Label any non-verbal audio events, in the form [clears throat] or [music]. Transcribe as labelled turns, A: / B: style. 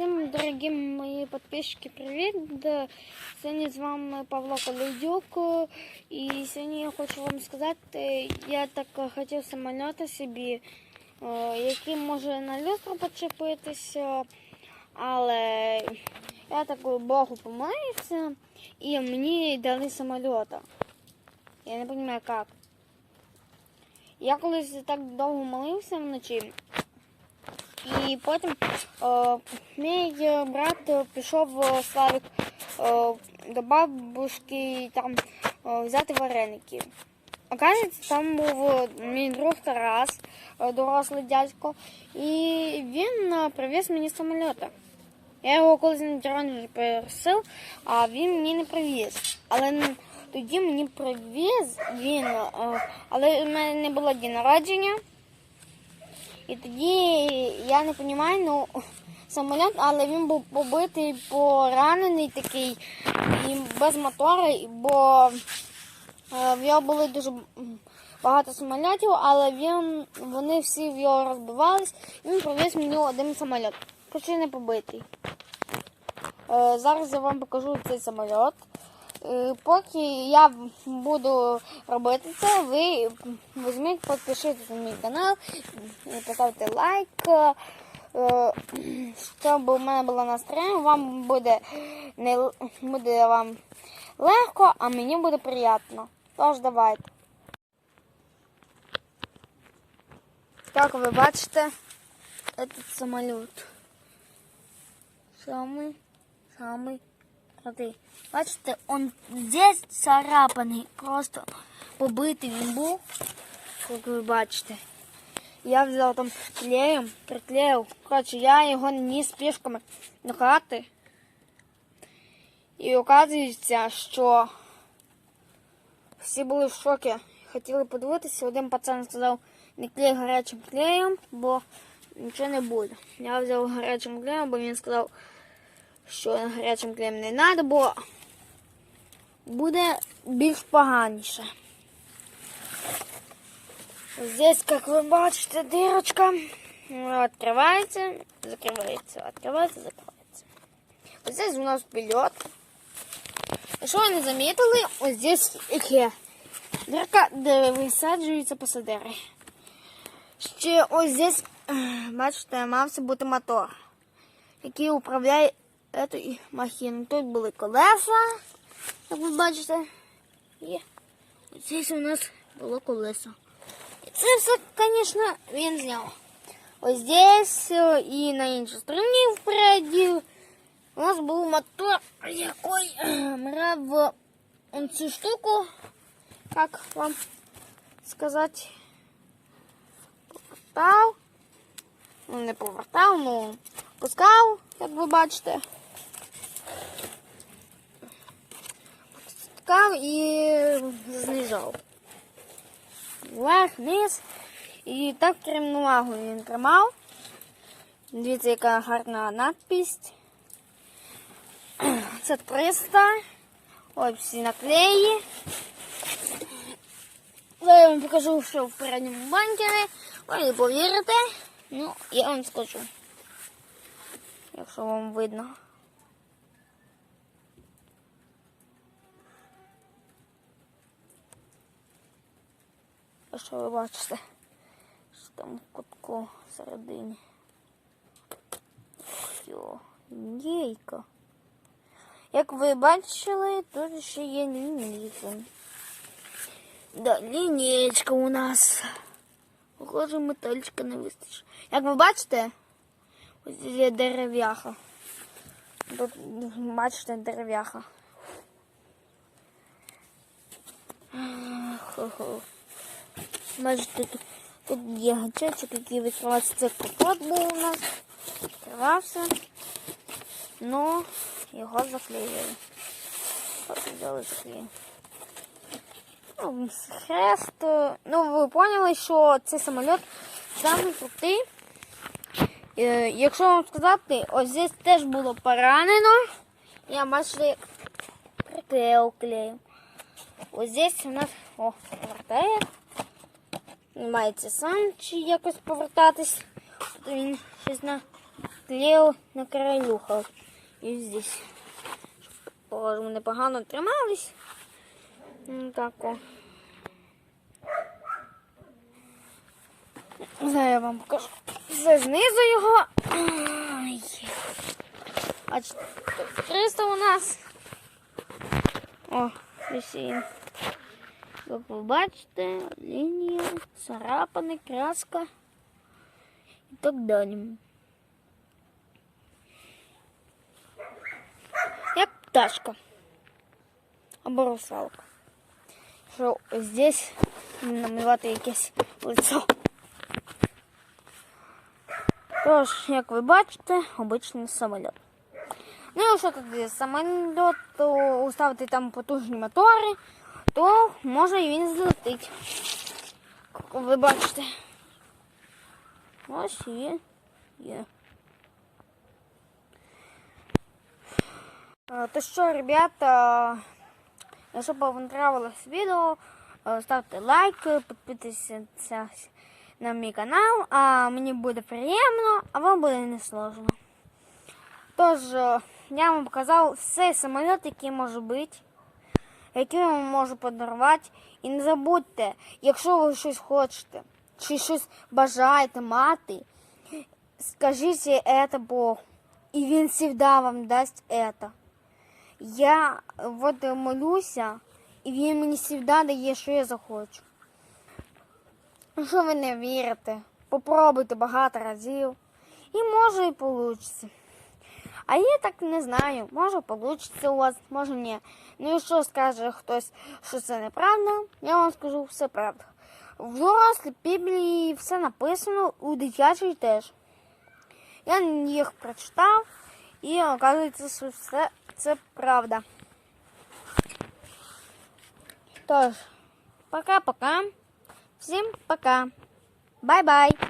A: Всім, дорогі мої підписчики, привіт! Сьогодні з вами Павло Колейдюк. І сьогодні я хочу вам сказати, я так хотів самоліта собі, який може на люстру почепитися, але я так Богу помолився і мені дали самоліта. Я не розумію як. Я колись так довго молився вночі. І потім е, мій брат пішов е, Славік е, до бабушки там е, взяти вареники. Оказується, там був мій друг Тарас, е, дорослий дядько, і він е, привіз мені самоліта. Я його колись на тиран вже просив, а він мені не привіз. Але тоді мені привіз він, е, але в мене не було день народження. І тоді я не розумію, ну [laughs] самоліт, але він був побитий, поранений такий і без мотора, бо е, в його були дуже багато самолітів, але він, вони всі в його розбивались, і він привіз мені один самоліт, хоч і не побитий. Е, Зараз я вам покажу цей самоліт. Е, Поки я буду робити це, ви візьміть, підпишіться на мій канал, і поставте лайк, е, щоб у мене було настроєння, вам буде не л- буде вам легко, а мені буде приємно. Тож давайте. Як ви бачите, этот самоліт. Самый, самый крутий. Бачите, он здесь царапаний, просто побитий він був, як ви бачите. Я взяв там клеєм, приклеїв. Коротше, я його ніс пішками до хати. І оказується, що всі були в шокі. Хотіли подивитися. Один пацан сказав, не клей гарячим клеєм, бо нічого не буде. Я взяв гарячим клеєм, бо він сказав, що гарячим клеєм не треба, бо буде більш поганіше. Здесь, как вы бачите, дырочка. Открывается, закрывается, открывается, закрывается. Вот здесь у нас пилот. Що ви не замітили? Ось здесь іке. Дирка, де висаджуються посадери. Ще ось здесь, ех, бачите, мався бути мотор, який управляє цією махіною. Тут були колеса, як ви бачите. І здесь у нас було колесо. І це все, звісно, він зняв. Ось здесь і на іншій стороні впереді у нас був мотор, який е, мрав цю штуку, як вам сказати, повертав. Ну, не повертав, ну пускав, як ви бачите. Пускав і знижав. Вверх, вниз. І так рівновагу він тримав. Дивіться, яка гарна надпись. [clears throat] Це 300. Ось всі наклеї. Я вам покажу, що в передньому банкері. Ви не повірите. Ну, я вам скажу. Якщо вам видно. А що ви бачите? Що там в кутку всередині? Йо, лінійка. Як ви бачили, тут ще є лінійка. Да, лінійка у нас. Похоже, метальчика не вистачить. Як ви бачите, ось є дерев'яха. Тут бачите дерев'яха. Хо-хо. Бачите, тут, тут є гачечок, який відкривається. Це капот був у нас. Відкривався. Ну, його заклеїли. Взяли заклеїли. Ну, хрест. Ну, ви поняли, що цей самоліт самий крутий. Е, Якщо вам сказати, ось здесь теж було поранено. Я бачите, приклеїв клеєм. Ось здесь у нас о, повертає. Мається сам чи якось повертатись. Тут він щось на клею накраюхав. І здесь. Щоб вони погано тримались. Ну, Так о. Зараз я вам покажу. Це знизу його. Ай. А ч- 300 у нас. О. Як ви бачите, лінія, царапини, краска і так далі. Як пташка. Або русалка. Що ось здесь намалювати якесь лицо. Тож, як ви бачите, обичний самоліт. Ну, якщо тоді самоліт то уставити там потужні мотори, То може і він злетить. Ви бачите. Ось є. Є. То що, ребята, якщо вам понравилось відео, е, ставте лайк, підписуйтесь на мій канал, а мені буде приємно, а вам буде не сложно. Тож, е, я вам показав все самоліт, який може бути, який вам можу подарувати. І не забудьте, якщо ви щось хочете, чи щось бажаєте мати, скажіть це Богу. І він завжди вам дасть це. Я от молюся, і він мені завжди дає, що я захочу. Якщо ви не вірите, попробуйте багато разів. І може і вийде. А я так не знаю, може вийде у вас, може ні. Ну і що скаже хтось, що це неправда, я вам скажу все правда. В дорослій Біблії все написано, у дитячій теж. Я їх прочитав і оказується, що все це правда. Тож, пока-пока. Всім пока. Бай-бай.